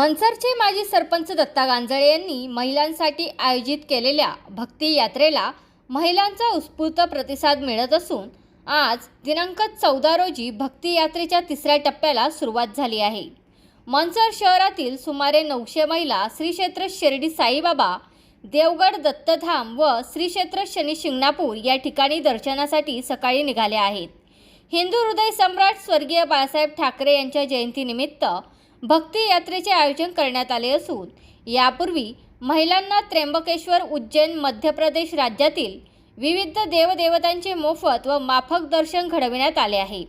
मनसरचे माजी सरपंच दत्ता गांजळे यांनी महिलांसाठी आयोजित केलेल्या भक्ती यात्रेला महिलांचा उत्स्फूर्त प्रतिसाद मिळत असून आज दिनांक चौदा रोजी भक्ती यात्रेच्या तिसऱ्या टप्प्याला सुरुवात झाली आहे. मनसर शहरातील सुमारे नऊशे महिला श्री क्षेत्र शिर्डी साईबाबा देवगड दत्तधाम व श्री क्षेत्र शनी शिंगणापूर या ठिकाणी दर्शनासाठी सकाळी निघाल्या आहेत. हिंदू हृदय सम्राट स्वर्गीय बाळासाहेब ठाकरे यांच्या जयंतीनिमित्त भक्ती यात्रेचे आयोजन करण्यात आले असून यापूर्वी महिलांना त्र्यंबकेश्वर उज्जैन मध्य प्रदेश राज्यातील विविध देवदेवतांचे मोफत व माफक दर्शन घडविण्यात आले आहे.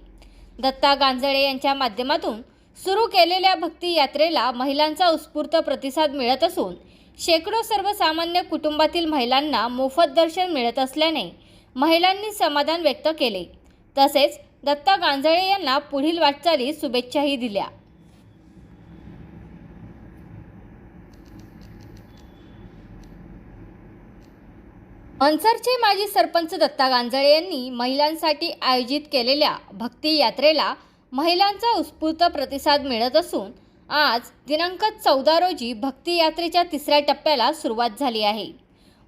दत्ता गांजळे यांच्या माध्यमातून सुरू केलेल्या भक्ती यात्रेला महिलांचा उत्स्फूर्त प्रतिसाद मिळत असून शेकडो सर्वसामान्य कुटुंबातील महिलांना मोफत दर्शन मिळत असल्याने महिलांनी समाधान व्यक्त केले. तसेच दत्ता गांजळे यांना पुढील वाटचालीस शुभेच्छाही दिल्या. मनसरचे माजी सरपंच दत्ता गांजळे यांनी महिलांसाठी आयोजित केलेल्या भक्ती यात्रेला महिलांचा उत्स्फूर्त प्रतिसाद मिळत असून आज दिनांक चौदा रोजी भक्ती यात्रेच्या तिसऱ्या टप्प्याला सुरुवात झाली आहे.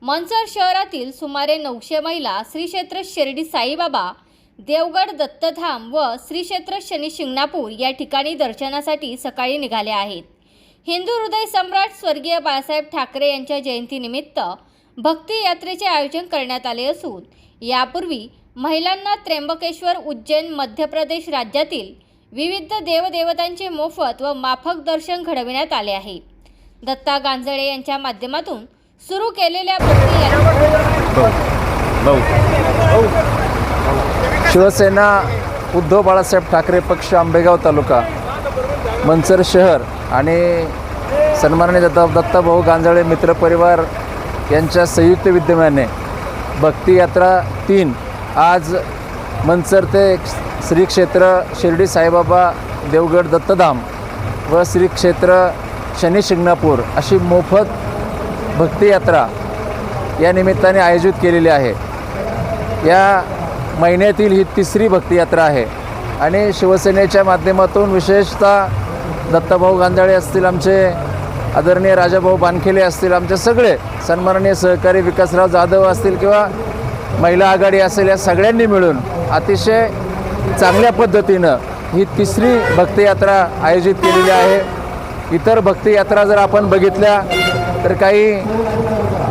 मनसर शहरातील सुमारे नऊशे महिला श्री क्षेत्र शिर्डी साईबाबा देवगड दत्तधाम व श्री क्षेत्र शनी शिंगणापूर या ठिकाणी दर्शनासाठी सकाळी निघाल्या आहेत. हिंदू हृदय सम्राट स्वर्गीय बाळासाहेब ठाकरे यांच्या जयंतीनिमित्त भक्ती यात्रेचे आयोजन करण्यात आले असून यापूर्वी महिलांना त्र्यंबकेश्वर उज्जैन मध्य प्रदेश राज्यातील विविध देवदेवतांचे मोफत व माफक दर्शन घडविण्यात आले आहे. दत्ता गांजळे यांच्या माध्यमातून सुरू केलेल्या भक्ती यात्रे शिवसेना उद्धव बाळासाहेब ठाकरे पक्ष आंबेगाव तालुका मंचर शहर आणि सन्माननीय दत्ता दत्ताभाऊ गांजाळे मित्रपरिवार यांच्या संयुक्त विद्यमाने भक्तियात्रा तीन. आज मंचर ते श्री क्षेत्र शिर्डी साईबाबा देवगड दत्तधाम व श्री क्षेत्र शनी शिंगणापूर अशी मोफत भक्तियात्रा या निमित्ताने आयोजित केलेली आहे. या महिन्यातील ही तिसरी भक्तियात्रा आहे आणि शिवसेनेच्या माध्यमातून विशेषतः दत्ताभाऊ गांधाळे असतील आमचे आदरणीय राजाभाऊ बानखेले असतील आमचे सगळे सन्माननीय सहकारी विकासराव जाधव असतील किंवा महिला आघाडी असेल या सगळ्यांनी मिळून अतिशय चांगल्या पद्धतीनं ही तिसरी भक्तयात्रा आयोजित केलेली आहे. इतर भक्तयात्रा जर आपण बघितल्या तर काही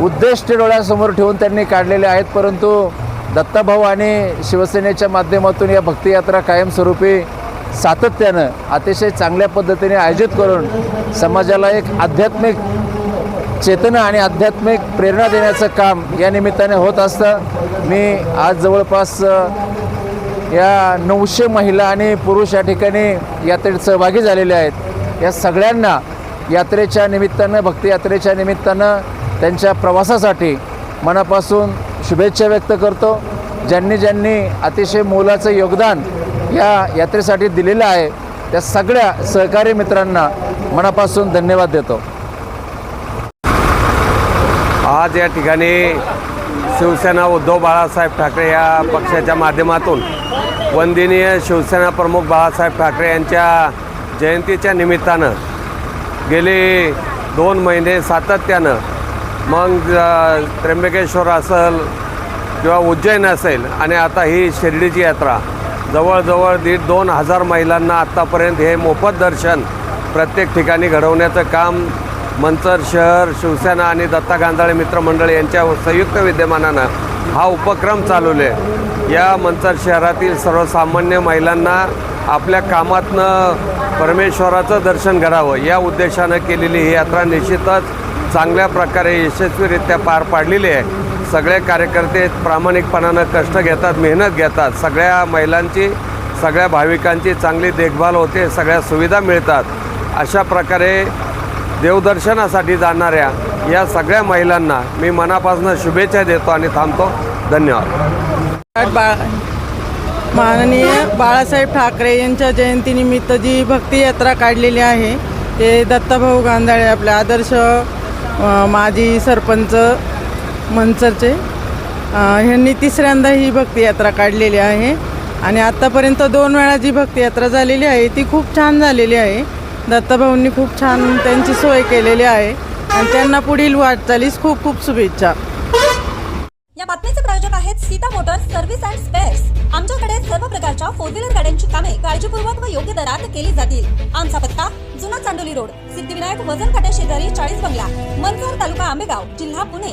उद्दिष्ट डोळ्यासमोर ठेवून त्यांनी काढलेले आहेत परंतु दत्ताभाऊ आणि शिवसेनेच्या माध्यमातून या भक्तियात्रा कायमस्वरूपी सातत्यानं अतिशय चांगल्या पद्धतीने आयोजित करून समाजाला एक आध्यात्मिक चेतना आणि आध्यात्मिक प्रेरणा देण्याचं काम या निमित्ताने होत असतं. मी आज जवळपास या नऊशे महिला आणि पुरुष या ठिकाणी यात्रेत सहभागी झालेले आहेत. या सगळ्यांना यात्रेच्या निमित्तानं भक्तियात्रेच्या निमित्तानं त्यांच्या प्रवासासाठी मनापासून शुभेच्छा व्यक्त करतो. ज्यांनी ज्यांनी अतिशय मोलाचं योगदान या यात्रेसाठी दिलेलं आहे. त्या सगळ्या सहकारी मित्रांना मनापासून धन्यवाद देतो. आज या ठिकाणी शिवसेना उद्धव बाळासाहेब ठाकरे या पक्षाच्या माध्यमातून वंदनीय शिवसेना प्रमुख बाळासाहेब ठाकरे यांच्या जयंतीच्या निमित्तानं गेले दोन महिने सातत्यानं मग त्र्यंबकेश्वर असेल किंवा उज्जैन असेल आणि आता ही शिर्डीची यात्रा जवळजवळ दीड दोन हजार महिलांना आत्तापर्यंत हे मोफत दर्शन प्रत्येक ठिकाणी घडवण्याचं काम मंचर शहर शिवसेना आणि दत्ता गांधाळे मित्रमंडळ यांच्या संयुक्त विद्यमानानं हा उपक्रम चालवले. या मंचर शहरातील सर्वसामान्य महिलांना आपल्या कामातनं परमेश्वराचं दर्शन घडावं या उद्देशानं केलेली ही यात्रा निश्चितच चांगल्या प्रकारे यशस्वीरित्या पार पाडलेली आहे. सगळे कार्यकर्ते प्रामाणिकपणानं कष्ट घेतात मेहनत घेतात. सगळ्या महिलांची सगळ्या भाविकांची चांगली देखभाल होते सगळ्या सुविधा मिळतात. अशा प्रकारे देवदर्शनासाठी जाणाऱ्या या सगळ्या महिलांना मी मनापासून शुभेच्छा देतो आणि थांबतो. धन्यवाद. बा माननीय बाळासाहेब ठाकरे यांच्या जयंतीनिमित्त जी भक्ती यात्रा काढलेली आहे ते दत्ताभाऊ गांधाळे आपले आदर्श माजी सरपंच मंचरचे ह्यांनी तिसऱ्यांदा ही भक्तियात्रा काढलेली आहे. आणि आत्तापर्यंत दोन वेळा जी भक्तियात्रा झालेली आहे ती खूप छान झालेली आहे. दत्ताभाऊंनी खूप छान त्यांची सोय केलेली आहे. आणि त्यांना पुढील वाटचालीस खूप खूप शुभेच्छा. या बातमीचे प्रायोजक आहेत Sita motors service and spares. आमच्याकडे सर्व प्रकारच्या फोर व्हीलर गाड्यांची कामे काळजीपूर्वक व योग्य दरात केली जातील. आमचा पत्ता जुना चांडोली रोड. सिद्धिविनायक वजन काट्या शेजारी चाळीस बंगला मनसर तालुका आंबेगाव जिल्हा पुणे.